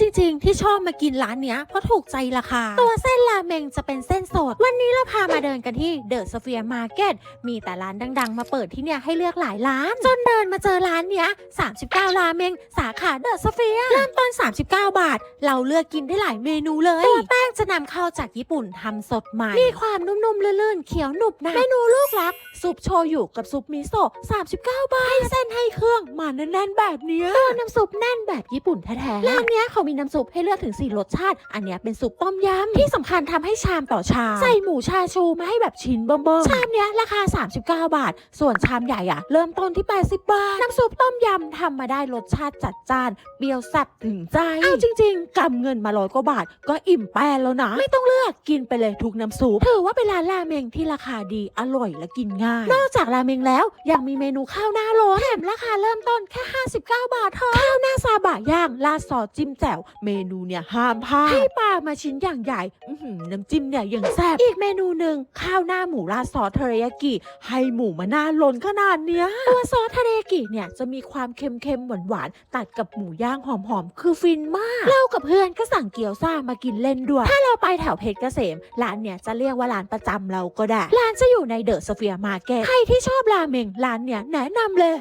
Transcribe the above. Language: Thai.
จริง ๆ ที่ชอบมากินร้านเนี้ยเพราะถูกใจราคา ตัวเส้นราเมงจะเป็นเส้นสด วันนี้เราพามาเดินกันที่เดอะสเฟียร์มาร์เก็ตมีแต่ร้านดัง ๆ มาเปิดที่เนี่ยให้เลือกหลายร้าน จนเดินมาเจอร้านเนี้ย 39 ราเมง สาขาเดอะสเฟียร์เริ่มต้น 39 บาท เราเลือกกินได้หลายเมนูเลยตัวแป้งจะนำเข้าจากญี่ปุ่นทำสดใหม่มีความนุ่มๆลื่นๆเขียวหนุบหนะเมนูลูกรักซุปโชยุกับซุปมิโซะ39 บาทให้เส้นให้เครื่องมาแน่นๆแบบเนี้ยตัวน้ำซุปแน่นแบบญี่ปุ่นแท้ๆร้านเนี้ยเขามีน้ำซุปให้เลือกถึง 4 รสชาติ อันเนี้ยเป็นซุปต้มยำที่สำคัญทำให้ชามต่อชาม ใส่หมูชาชูมาให้แบบชิ้นเบิ่มๆชามเนี้ยราคา 39 บาท ส่วนชามใหญ่อะเริ่มต้นที่ 80 บาท น้ำซุปต้มยำทำมาได้รสชาติจัดจ้านเปรี้ยวแซ่บถึงใจเอาจริง ๆกำเงินมาร้อยกว่าบาท ก็อิ่มแปรแล้วนะ ไม่ต้องเลือกกินไปเลยทุกน้ำซุปถือว่าเป็นร้านราเมงที่ราคาดีอร่อยและกินง่าย นอกจากราเมงแล้วยังมีเมนูข้าวหน้าร้อนแถมราคาเริ่มต้นแค่ 59 บาทเท่านั้นข้าวหน้าซาบะย่างราดซอสจิ้มแจ่วเมนูเนี่ยห้ามพลาดให้ปลามาชิ้นอย่างใหญ่อื้อหือน้ำจิ้มเนี่ยยังแซ่บอีกเมนูหนึ่งข้าวหน้าหมูราดซอสเทอริยากิ ให้หมูมาหน้าล้นขนาดเนี้ยตัวซอสเทอริยากิเนี่ยจะมีความเค็มๆหวานๆตัดกับหมูย่างหอมๆคือฟินมาก เรากับเพื่อนก็สั่งเกี๊ยวซ่ามากินเล่นด้วย ถ้าเราไปแถวเพชรเกษมร้านเนี่ยจะเรียกว่าร้านประจำเราก็ได้ ร้านจะอยู่ในเดอะสเฟียร์มาร์เก็ตใครที่ชอบราเมงร้านเนี่ยแนะนำเลย